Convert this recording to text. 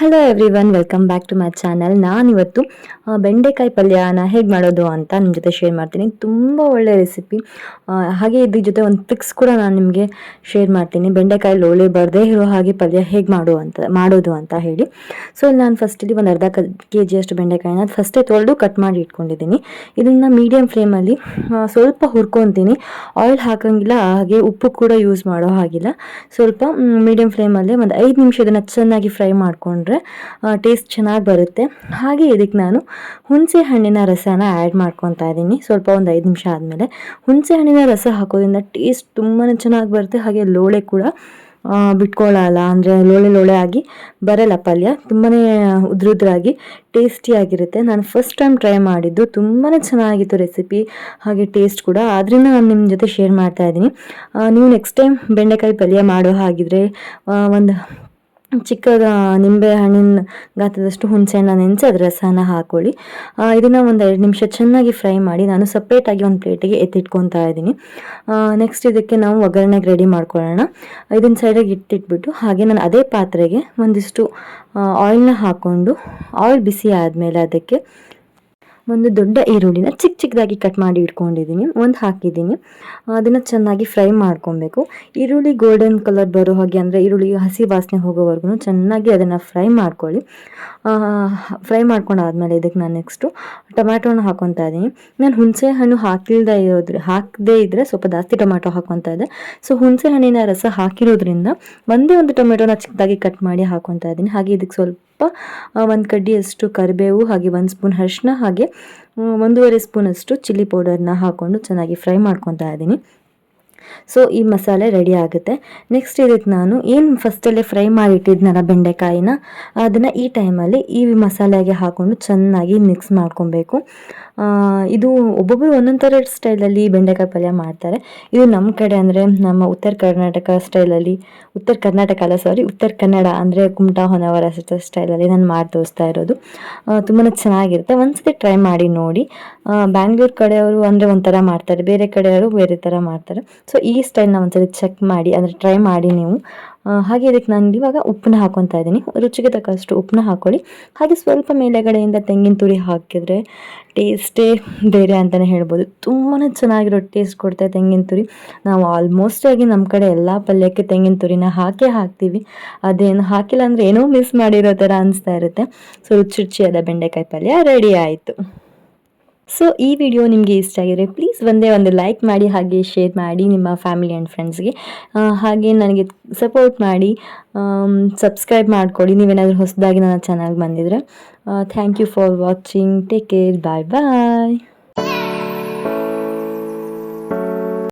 Hello everyone welcome back to my channel ನಾನಿವತ್ತು ಬೆಂಡೆಕಾಯಿ ಪಲ್ಯನ ಹೇಗೆ ಮಾಡೋದು ಅಂತ ನಿಮ್ಮ ಜೊತೆ ಶೇರ್ ಮಾಡ್ತೀನಿ. ತುಂಬ ಒಳ್ಳೆ ರೆಸಿಪಿ ಹಾಗೆ ಇದ್ರ ಜೊತೆ ಒಂದು ಟ್ರಿಕ್ಸ್ ಕೂಡ ನಾನು ನಿಮಗೆ ಶೇರ್ ಮಾಡ್ತೀನಿ. ಬೆಂಡೆಕಾಯಿ ಲೋಳೆ ಬರದೇ ಇರೋ ಹಾಗೆ ಪಲ್ಯ ಹೇಗೆ ಮಾಡು ಅಂತ, ಮಾಡೋದು ಅಂತ ಹೇಳಿ. ಸೊ ನಾನು ಫಸ್ಟಲ್ಲಿ ಒಂದು ಅರ್ಧ ಕೆ ಜಿಯಷ್ಟು ಬೆಂಡೆಕಾಯಿನ ಫಸ್ಟೇ ತೊಳೆದು ಕಟ್ ಮಾಡಿ ಇಟ್ಕೊಂಡಿದ್ದೀನಿ. ಇದನ್ನು ಮೀಡಿಯಮ್ ಫ್ಲೇಮಲ್ಲಿ ಸ್ವಲ್ಪ ಹುರ್ಕೊತೀನಿ. ಆಯಿಲ್ ಹಾಕೋಂಗಿಲ್ಲ, ಹಾಗೆ ಉಪ್ಪು ಕೂಡ ಯೂಸ್ ಮಾಡೋ ಹಾಗಿಲ್ಲ. ಸ್ವಲ್ಪ ಮೀಡಿಯಮ್ ಫ್ಲೇಮಲ್ಲಿ ಒಂದು ಐದು ನಿಮಿಷ ಇದನ್ನು ಚೆನ್ನಾಗಿ ಫ್ರೈ ಮಾಡಿಕೊಂಡ್ರೆ ಟೇಸ್ಟ್ ಚೆನ್ನಾಗಿ ಬರುತ್ತೆ. ಹಾಗೆ ಇದಕ್ಕೆ ನಾನು ಹುಣಸೆ ಹಣ್ಣಿನ ರಸನ ಆ್ಯಡ್ ಮಾಡ್ಕೊತಾ ಇದ್ದೀನಿ. ಸ್ವಲ್ಪ ಒಂದು ಐದು ನಿಮಿಷ ಆದಮೇಲೆ. ಹುಣಸೆ ಹಣ್ಣಿನ ರಸ ಹಾಕೋದ್ರಿಂದ ಟೇಸ್ಟ್ ತುಂಬಾ ಚೆನ್ನಾಗಿ ಬರುತ್ತೆ. ಹಾಗೆ ಲೋಳೆ ಕೂಡ ಬಿಟ್ಕೊಳ್ಳಲ್ಲ ಅಂದರೆ ಲೋಳೆ ಲೋಳೆ ಆಗಿ ಬರಲ್ಲ ಪಲ್ಯ. ತುಂಬಾ ಉದ್ರುದ್ರಾಗಿ ಟೇಸ್ಟಿಯಾಗಿರುತ್ತೆ ನಾನು ಫಸ್ಟ್ ಟೈಮ್ ಟ್ರೈ ಮಾಡಿದ್ದು. ತುಂಬಾ ಚೆನ್ನಾಗಿತ್ತು ರೆಸಿಪಿ ಹಾಗೆ ಟೇಸ್ಟ್ ಕೂಡ. ಆದ್ದರಿಂದ ನಾನು ನಿಮ್ಮ ಜೊತೆ ಶೇರ್ ಮಾಡ್ತಾ ಇದ್ದೀನಿ. ನೀವು ನೆಕ್ಸ್ಟ್ ಟೈಮ್ ಬೆಂಡೆಕಾಯಿ ಪಲ್ಯ ಮಾಡೋ ಹಾಗಿದ್ರೆ ಒಂದು ಚಿಕ್ಕದ ನಿಂಬೆ ಹಣ್ಣಿನ ಗಾತ್ರದಷ್ಟು ಹುಣಸೆಹಣ್ಣ ನೆನೆಸಿ ಅದರ ರಸನ ಹಾಕೊಳ್ಳಿ. ಇದನ್ನು ಒಂದು ಎರಡು ನಿಮಿಷ ಚೆನ್ನಾಗಿ ಫ್ರೈ ಮಾಡಿ ನಾನು ಸಪ್ರೇಟಾಗಿ ಒಂದು ಪ್ಲೇಟಿಗೆ ಎತ್ತಿಟ್ಕೊತಾ ಇದ್ದೀನಿ. ನೆಕ್ಸ್ಟ್ ಇದಕ್ಕೆ ನಾವು ಒಗ್ಗರಣೆಗೆ ರೆಡಿ ಮಾಡ್ಕೊಳ್ಳೋಣ. ಇದನ್ನ ಸೈಡಾಗಿ ಇಟ್ಟಿಟ್ಬಿಟ್ಟು ಹಾಗೆ ನಾನು ಅದೇ ಪಾತ್ರೆಗೆ ಒಂದಿಷ್ಟು ಆಯಿಲ್ನ ಹಾಕ್ಕೊಂಡು ಆಯಿಲ್ ಬಿಸಿ ಆದಮೇಲೆ ಅದಕ್ಕೆ ಒಂದು ದೊಡ್ಡ ಈರುಳ್ಳಿನ ಚಿಕ್ಕ ಚಿಕ್ಕದಾಗಿ ಕಟ್ ಮಾಡಿ ಇಟ್ಕೊಂಡಿದ್ದೀನಿ. ಒಂದು ಹಾಕಿದ್ದೀನಿ. ಅದನ್ನು ಚೆನ್ನಾಗಿ ಫ್ರೈ ಮಾಡ್ಕೊಬೇಕು. ಈರುಳ್ಳಿ ಗೋಲ್ಡನ್ ಕಲರ್ ಬರೋ ಹಾಗೆ ಅಂದರೆ ಈರುಳ್ಳಿ ಹಸಿ ವಾಸನೆ ಹೋಗೋವರೆಗೂ ಚೆನ್ನಾಗಿ ಅದನ್ನು ಫ್ರೈ ಮಾಡ್ಕೊಳ್ಳಿ. ಫ್ರೈ ಮಾಡ್ಕೊಂಡಾದ್ಮೇಲೆ ಇದಕ್ಕೆ ನಾನು ನೆಕ್ಸ್ಟು ಟೊಮ್ಯಾಟೋನ ಹಾಕೊತಾ ಇದ್ದೀನಿ. ನಾನು ಹುಣಸೆ ಹಣ್ಣು ಹಾಕಿಲ್ದೇ ಇರೋದ್ರ, ಹಾಕದೇ ಇದ್ದರೆ ಸ್ವಲ್ಪ ಜಾಸ್ತಿ ಟೊಮ್ಯಾಟೊ ಹಾಕೊತಾ ಇದ್ದೆ. ಸೊ ಹುಣಸೆ ಹಣ್ಣಿನ ರಸ ಹಾಕಿರೋದ್ರಿಂದ ಒಂದೇ ಒಂದು ಟೊಮೆಟೊನ ಚಿಕ್ಕದಾಗಿ ಕಟ್ ಮಾಡಿ ಹಾಕೊತಾ ಇದ್ದೀನಿ. ಹಾಗೆ ಇದಕ್ಕೆ ಸ್ವಲ್ಪ ಒಂದು ಕಡ್ಡಿಯಷ್ಟು ಕರಿಬೇವು, ಹಾಗೆ ಒಂದು ಸ್ಪೂನ್ ಅರಿಶಿನ, ಹಾಗೆ ಒಂದೂವರೆ ಸ್ಪೂನಷ್ಟು ಚಿಲ್ಲಿ ಪೌಡರ್ನ ಹಾಕ್ಕೊಂಡು ಚೆನ್ನಾಗಿ ಫ್ರೈ ಮಾಡ್ಕೊತಾ ಇದ್ದೀನಿ. ಸೊ ಈ ಮಸಾಲೆ ರೆಡಿ ಆಗುತ್ತೆ. ನೆಕ್ಸ್ಟ್ ಇದಕ್ಕೆ ನಾನು ಏನು ಫಸ್ಟಲ್ಲೇ ಫ್ರೈ ಮಾಡಿ ಇಟ್ಟಿದ್ನಲ್ಲ ಬೆಂಡೆಕಾಯಿನ, ಅದನ್ನು ಈ ಟೈಮಲ್ಲಿ ಈ ಮಸಾಲೆಗೆ ಹಾಕ್ಕೊಂಡು ಚೆನ್ನಾಗಿ ಮಿಕ್ಸ್ ಮಾಡ್ಕೊಬೇಕು. ಇದು ಒಬ್ಬೊಬ್ಬರು ಒಂದೊಂದು ಥರ ಸ್ಟೈಲಲ್ಲಿ ಬೆಂಡೆಕಾಯಿ ಪಲ್ಯ ಮಾಡ್ತಾರೆ. ಇದು ನಮ್ಮ ಕಡೆ ಅಂದರೆ ನಮ್ಮ ಉತ್ತರ ಕರ್ನಾಟಕ ಸ್ಟೈಲಲ್ಲಿ ಉತ್ತರ ಕರ್ನಾಟಕ ಅಲ್ಲ ಸಾರಿ ಉತ್ತರ ಕನ್ನಡ ಅಂದರೆ ಕುಮಟಾ ಹೊನ್ನಾವರ ಸ್ಟೈಲಲ್ಲಿ ನಾನು ಮಾಡಿ ತೋರಿಸ್ತಾ ಇರೋದು. ತುಂಬಾ ಚೆನ್ನಾಗಿರುತ್ತೆ. ಒಂದ್ಸತಿ ಟ್ರೈ ಮಾಡಿ ನೋಡಿ. ಬ್ಯಾಂಗ್ಳೂರು ಕಡೆಯವರು ಅಂದರೆ ಒಂಥರ ಮಾಡ್ತಾರೆ, ಬೇರೆ ಕಡೆಯವರು ಬೇರೆ ಥರ ಮಾಡ್ತಾರೆ. ಸೊ ಈ ಸ್ಟೈಲ್ನ ಒಂದ್ಸರಿ ಚೆಕ್ ಮಾಡಿ, ಅಂದರೆ ಟ್ರೈ ಮಾಡಿ ನೀವು. ಹಾಗೆ ಇದಕ್ಕೆ ನಾನು ಇವಾಗ ಉಪ್ಪನ್ನ ಹಾಕೊತಾ ಇದ್ದೀನಿ. ರುಚಿಗೆ ತಕ್ಕಷ್ಟು ಉಪ್ಪನ್ನ ಹಾಕೊಳ್ಳಿ. ಹಾಗೆ ಸ್ವಲ್ಪ ಮೇಲೆಗಡೆಯಿಂದ ತೆಂಗಿನ ತುರಿ ಹಾಕಿದರೆ ಟೇಸ್ಟೇ ಬೇರೆ ಅಂತಲೇ ಹೇಳ್ಬೋದು. ತುಂಬಾ ಚೆನ್ನಾಗಿರೋ ಟೇಸ್ಟ್ ಕೊಡ್ತಾ ತೆಂಗಿನ ತುರಿ. ನಾವು ಆಲ್ಮೋಸ್ಟ್ ಆಗಿ ನಮ್ಮ ಕಡೆ ಎಲ್ಲ ಪಲ್ಯಕ್ಕೆ ತೆಂಗಿನ ತುರಿನ ಹಾಕೇ ಹಾಕ್ತೀವಿ. ಅದೇನು ಹಾಕಿಲ್ಲ ಅಂದರೆ ಏನೋ ಮಿಸ್ ಮಾಡಿರೋ ಥರ ಅನಿಸ್ತಾ ಇರುತ್ತೆ. ಸೊ ರುಚಿ ರುಚಿಯಾದ ಬೆಂಡೆಕಾಯಿ ಪಲ್ಯ ರೆಡಿ ಆಯಿತು. ಸೊ ಈ ವಿಡಿಯೋ ನಿಮಗೆ ಇಷ್ಟ ಆಗಿದ್ರೆ ಪ್ಲೀಸ್ ಒಂದೇ ಒಂದು ಲೈಕ್ ಮಾಡಿ, ಹಾಗೆ ಶೇರ್ ಮಾಡಿ ನಿಮ್ಮ ಫ್ಯಾಮಿಲಿ ಆ್ಯಂಡ್ ಫ್ರೆಂಡ್ಸ್ಗೆ ಹಾಗೆ ನನಗೆ ಸಪೋರ್ಟ್ ಮಾಡಿ ಸಬ್ಸ್ಕ್ರೈಬ್ ಮಾಡಿಕೊಡಿ ನೀವೇನಾದರೂ ಹೊಸದಾಗಿ ನನ್ನ ಚಾನಲ್ಗೆ ಬಂದಿದ್ರೆ thank you for watching take care bye bye